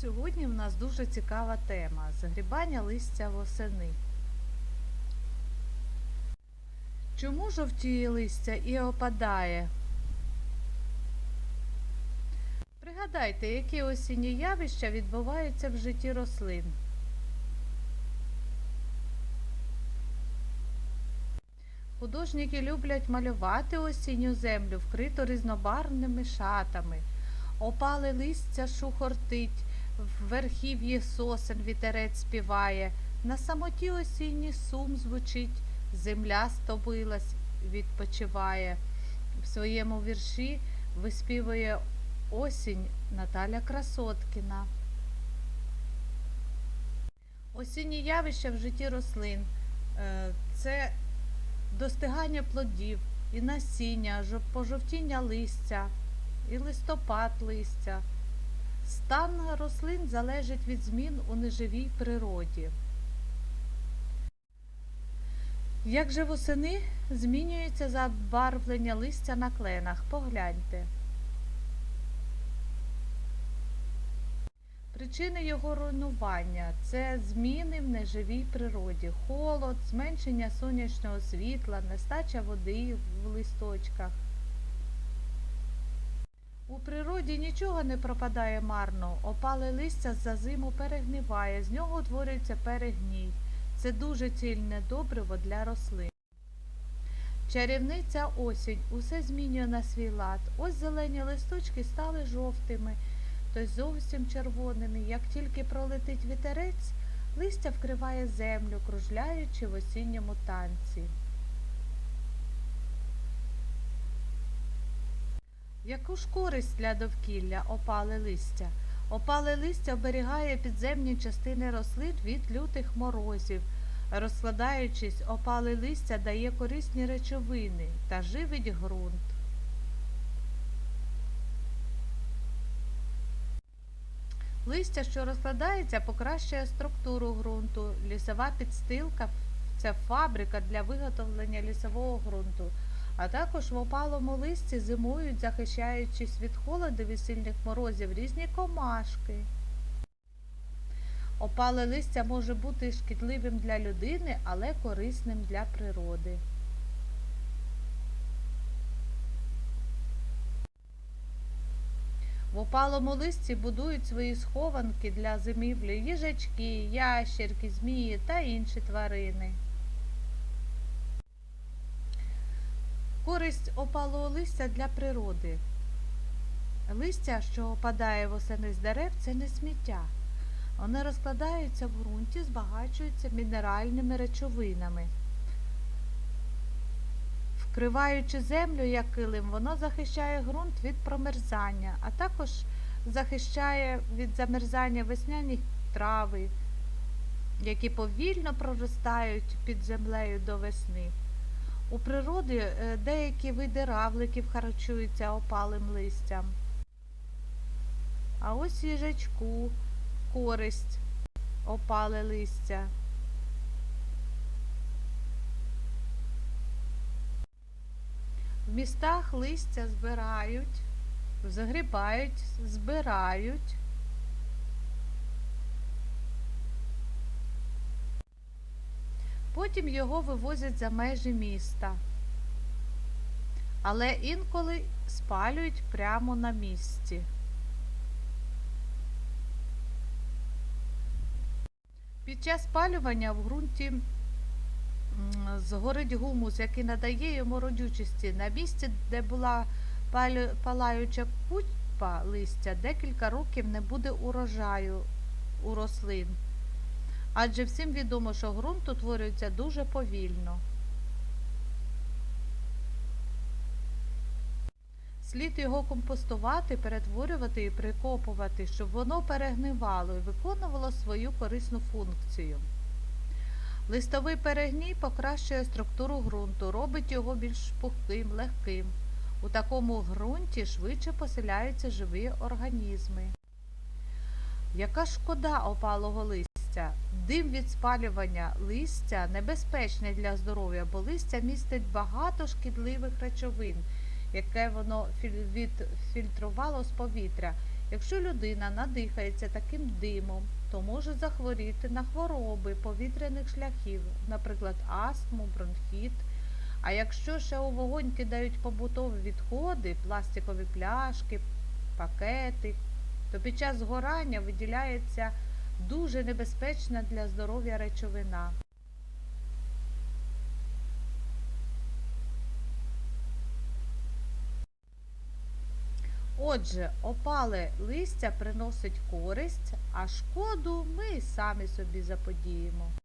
Сьогодні в нас дуже цікава тема загрібання листя восени. Чому жовтіє листя і опадає? Пригадайте, які осінні явища відбуваються в житті рослин. Художники люблять малювати осінню землю, вкриту різнобарвними шатами. Опале листя шухортить, в верхів'ї сосен вітерець співає, на самоті осінній сум звучить, земля стобилась, відпочиває. В своєму вірші виспівує осінь Наталя Красоткіна. Осінні явища в житті рослин Е, це достигання плодів і насіння, жо- пожовтіння листя, і листопад листя. Стан рослин залежить від змін у неживій природі. Як же восени змінюється забарвлення листя на кленах? Погляньте. Причини його руйнування це зміни в неживій природі, холод, зменшення сонячного світла, нестача води в листочках. У природі нічого не пропадає марно, опале листя за зиму перегниває, з нього утворюється перегній. Це дуже цільне добриво для рослин. Чарівниця осінь усе змінює на свій лад. Ось зелені листочки стали жовтими, то зовсім червоними. Як тільки пролетить вітерець, листя вкриває землю, кружляючи в осінньому танці. Яку ж користь для довкілля опале листя? Опале листя оберігає підземні частини рослин від лютих морозів. Розкладаючись, опале листя дає корисні речовини та живить ґрунт. Листя, що розкладається, покращує структуру ґрунту. Лісова підстилка це фабрика для виготовлення лісового ґрунту. А також в опалому листі зимують, захищаючись від холоду і сильних морозів, різні комашки. Опале листя може бути шкідливим для людини, але корисним для природи. В опалому листі будують свої схованки для зимівлі їжачки, ящерки, змії та інші тварини. Користь опалого листя для природи. Листя, що опадає восени з дерев, це не сміття. Вони розкладаються в ґрунті, збагачуються мінеральними речовинами. Вкриваючи землю як килим, воно захищає ґрунт від промерзання, а також захищає від замерзання весняні трави, які повільно проростають під землею до весни. У природі е, деякі види равликів харчуються опалим листям. А ось їжачку користь опале листя. В містах листя збирають, загрібають, збирають. Потім його вивозять за межі міста. Але інколи спалюють прямо на місці. Під час спалювання в ґрунті згорить гумус, який надає йому родючості. На місці, де була палаюча купа листя, декілька років не буде урожаю у рослин. Адже всім відомо, що ґрунт утворюється дуже повільно. Слід його компостувати, перетворювати і прикопувати, щоб воно перегнивало і виконувало свою корисну функцію. Листовий перегній покращує структуру ґрунту, робить його більш пухким, легким. У такому ґрунті швидше поселяються живі організми. Яка шкода опалого листя? Дим від спалювання листя небезпечний для здоров'я, бо листя містить багато шкідливих речовин, яке воно відфільтрувало з повітря Якщо людина надихається таким димом, то може захворіти на хвороби повітряних шляхів, наприклад, астму, бронхіт. А якщо ще у вогонь кидають побутові відходи, пластикові пляшки, пакети, то під час згорання виділяється дуже небезпечна для здоров'я речовина. Отже, опале листя приносить користь, а шкоду ми самі собі заподіємо.